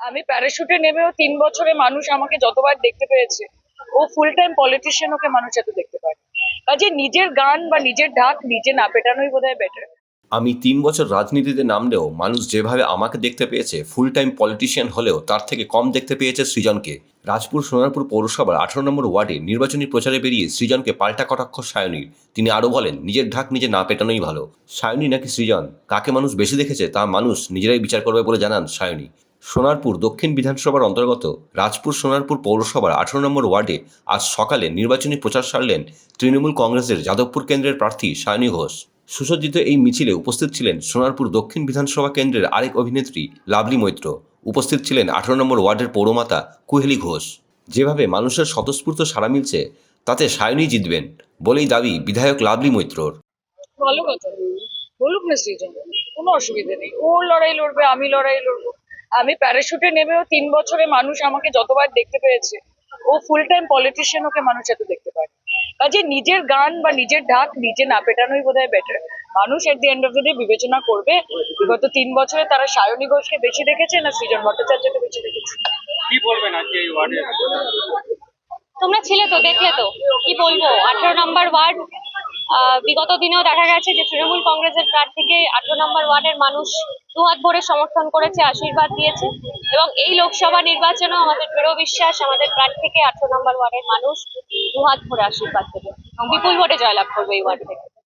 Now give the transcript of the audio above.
আমি প্যারাশুটে নেমেও তিন বছরে মানুষ আমাকে যতবার দেখতে পেয়েছে, ও ফুল টাইম পলিটিশিয়ান ওকে মানুষ এত দেখতে পায়। কাজে নিজের গান বা নিজের ঢাক নিজে না পেটানোই বোধ হয় বেটার আমি তিন বছর রাজনীতিতে নামলেও মানুষ যেভাবে আমাকে দেখতে পেয়েছে ফুল টাইম পলিটিশিয়ান হলেও তার থেকে কম দেখতে পেয়েছে সৃজনকে। রাজপুর সোনারপুর পৌরসভার আঠারো নম্বর ওয়ার্ডে নির্বাচনী প্রচারে বেরিয়ে সৃজনকে পাল্টা কটাক্ষ সায়নীর। তিনি আরও বলেন, নিজের ঢাক নিজে না পেটানোই ভালো। সায়নী নাকি সৃজন? কাকে মানুষ বেশি দেখেছে তা মানুষ নিজেরাই বিচার করবে বলে জানান সায়নী। সোনারপুর দক্ষিণ বিধানসভার অন্তর্গত রাজপুর সোনারপুর পৌরসভার আঠারো নম্বর ওয়ার্ডে আজ সকালে নির্বাচনী প্রচার সারলেন তৃণমূল কংগ্রেসের যাদবপুর কেন্দ্রের প্রার্থী সায়নী ঘোষ। সুসজ্জিত এই মিছিলে উপস্থিত ছিলেন সোনারপুর দক্ষিণ বিধানসভা কেন্দ্রের আরেক অভিনেত্রী লাভলি মৈত্র। উপস্থিত ছিলেন আঠারো নম্বর ওয়ার্ডের পৌরমাতা কুহেলি ঘোষ। যেভাবে মানুষের স্বতঃস্ফূর্ত সাড়া মিলছে, তাতে সায়নী জিতবেন বলেই দাবি বিধায়ক লাভলি মৈত্রর। ভালো কথা বলুক না কোনো অসুবিধা নেই। ও লড়াই লড়বে, আমি লড়াই লড়বো। আমি প্যারাশুটে নেমেও তিন বছরে মানুষ আমাকে যতবার দেখতে পেয়েছে ও ফুল টাইম পলিটিশিয়ান ওকে মানুষ এত দেখতে পায়। কাজে নিজের গান বা নিজের ঢাক নিজে না পেটানোই বোধ হয় বেটার মানুষ at the end of the day বিবেচনা করবে বিগত তিন বছরে তারা সায়নী ঘোষকে বেশি দেখেছে না সৃজন ভট্টাচার্যকে বেশি দেখেছে? কি বলবেন আজকে এই ওয়ার্ডে তোমরা ছিলে তো দেখলে তো কি বলব? আঠারো নম্বর ওয়ার্ড আহ, বিগত দিনেও দেখা গেছে যে তৃণমূল কংগ্রেসের প্রার্থীকে আঠারো নম্বর ওয়ার্ডের মানুষ দুহাত ভরে সমর্থন করেছে, আশীর্বাদ দিয়েছে এবং এই লোকসভা নির্বাচনেও আমাদের দৃঢ় বিশ্বাস, আমাদের প্রার্থীকে আঠারো নম্বর ওয়ার্ডের মানুষ দুহাত ভরে আশীর্বাদ দেবে বিপুল ভোটে জয়লাভ করবে এই ওয়ার্ড। থেকে